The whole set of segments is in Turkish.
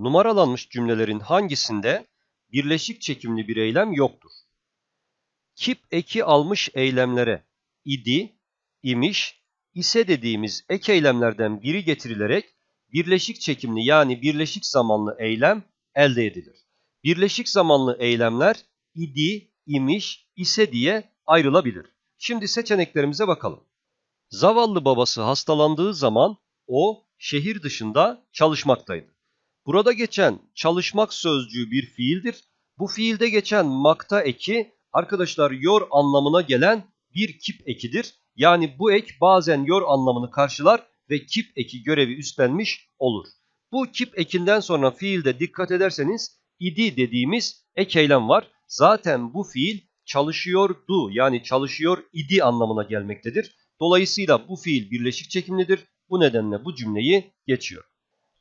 Numaralanmış cümlelerin hangisinde birleşik çekimli bir eylem yoktur? Kip eki almış eylemlere idi, imiş, ise dediğimiz ek eylemlerden biri getirilerek birleşik çekimli yani birleşik zamanlı eylem elde edilir. Birleşik zamanlı eylemler idi, imiş, ise diye ayrılabilir. Şimdi seçeneklerimize bakalım. Zavallı babası hastalandığı zaman o şehir dışında çalışmaktaydı. Burada geçen çalışmak sözcüğü bir fiildir. Bu fiilde geçen makta eki arkadaşlar yor anlamına gelen bir kip ekidir. Yani bu ek bazen yor anlamını karşılar ve kip eki görevi üstlenmiş olur. Bu kip ekinden sonra fiilde dikkat ederseniz idi dediğimiz ek eylem var. Zaten bu fiil çalışıyordu yani çalışıyor idi anlamına gelmektedir. Dolayısıyla bu fiil birleşik çekimlidir. Bu nedenle bu cümleyi geçiyor.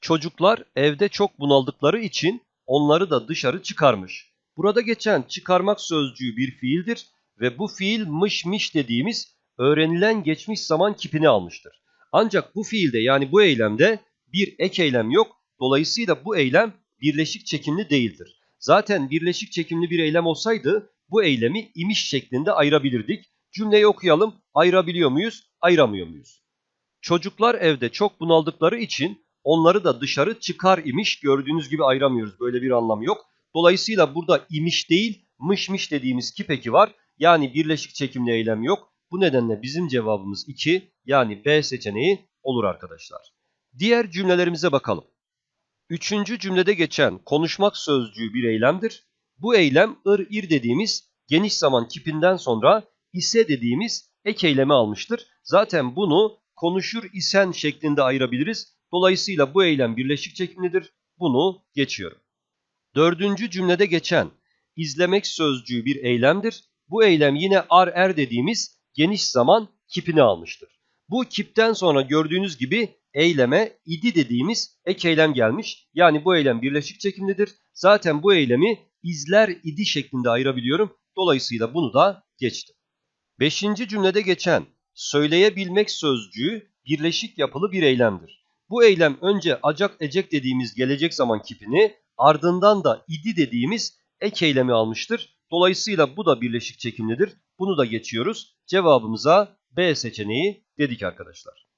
Çocuklar evde çok bunaldıkları için onları da dışarı çıkarmış. Burada geçen çıkarmak sözcüğü bir fiildir ve bu fiil mış mış dediğimiz öğrenilen geçmiş zaman kipini almıştır. Ancak bu fiilde yani bu eylemde bir ek eylem yok. Dolayısıyla bu eylem birleşik çekimli değildir. Zaten birleşik çekimli bir eylem olsaydı bu eylemi imiş şeklinde ayırabilirdik. Cümleyi okuyalım. Ayırabiliyor muyuz? Ayıramıyor muyuz? Çocuklar evde çok bunaldıkları için onları da dışarı çıkar imiş. Gördüğünüz gibi ayıramıyoruz. Böyle bir anlam yok. Dolayısıyla burada imiş değil, mışmış dediğimiz kipeki var. Yani birleşik çekimli eylem yok. Bu nedenle bizim cevabımız 2 yani B seçeneği olur arkadaşlar. Diğer cümlelerimize bakalım. Üçüncü cümlede geçen konuşmak sözcüğü bir eylemdir. Bu eylem ır ir dediğimiz geniş zaman kipinden sonra ise dediğimiz ek eylemi almıştır. Zaten bunu konuşur isen şeklinde ayırabiliriz. Dolayısıyla bu eylem birleşik çekimlidir. Bunu geçiyorum. Dördüncü cümlede geçen izlemek sözcüğü bir eylemdir. Bu eylem yine ar er dediğimiz geniş zaman kipini almıştır. Bu kipten sonra gördüğünüz gibi eyleme idi dediğimiz ek eylem gelmiş. Yani bu eylem birleşik çekimlidir. Zaten bu eylemi izler idi şeklinde ayırabiliyorum. Dolayısıyla bunu da geçtim. Beşinci cümlede geçen söyleyebilmek sözcüğü birleşik yapılı bir eylemdir. Bu eylem önce acak ecek dediğimiz gelecek zaman kipini ardından da idi dediğimiz ek eylemi almıştır. Dolayısıyla bu da birleşik çekimlidir. Bunu da geçiyoruz. Cevabımıza B seçeneği dedik arkadaşlar.